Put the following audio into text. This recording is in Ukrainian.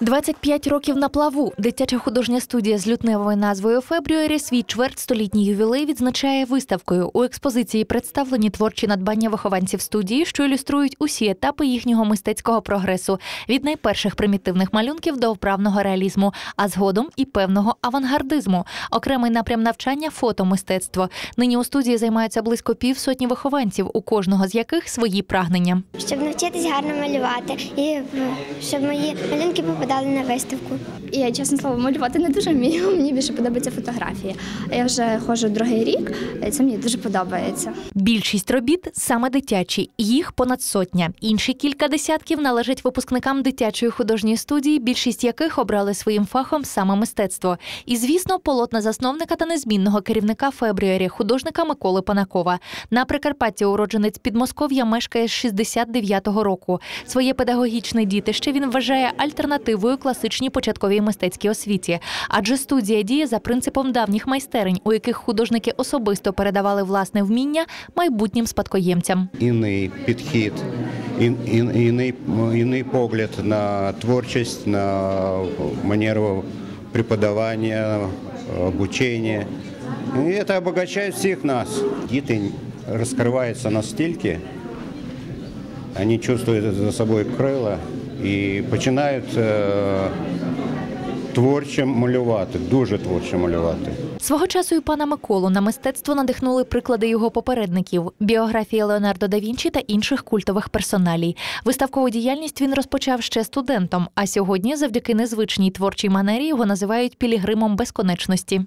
25 років на плаву. Дитяча художня студія з лютневою назвою Фебрюарі свій чвертьстолітній ювілей відзначає виставкою. У експозиції представлені творчі надбання вихованців студії, що ілюструють усі етапи їхнього мистецького прогресу від найперших примітивних малюнків до вправного реалізму, а згодом і певного авангардизму. Окремий напрям навчання фотомистецтво. Нині у студії займаються близько півсотні вихованців, у кожного з яких свої прагнення. щоб навчитись гарно малювати і е, щоб мої малюнки попадали на виставку. Я, чесно слово, малювати не дуже вмію. Мені більше подобається фотографії. Я вже ходжу другий рік, це мені дуже подобається. Більшість робіт саме дитячі, їх понад сотня. Інші кілька десятків належать випускникам дитячої художньої студії, більшість яких обрали своїм фахом саме мистецтво. І, звісно, полотна засновника та незмінного керівника Фебрюарі, художника Миколи Панакова. На Прикарпатті уродженець Підмосков'я мешкає з 69-го року. Своє педагогічне дітище він вважає альтернативою класичній початковій мистецькій освіті, адже студія діє за принципом давніх майстерень, у яких художники особисто передавали власне вміння майбутнім спадкоємцям. Іний підхід, ін, ін, іний, іний погляд на творчість, на манеру преподавання, обучення. І це обогащає всіх нас. Діти розкриваються настільки, вони чувствують за собою крила і починають е, творче малювати, дуже творче малювати. Свого часу і пана Миколу на мистецтво надихнули приклади його попередників, біографія Леонардо да Вінчі та інших культових персоналій. Виставкову діяльність він розпочав ще студентом, а сьогодні, завдяки незвичній творчій манері, його називають пілігримом безконечності.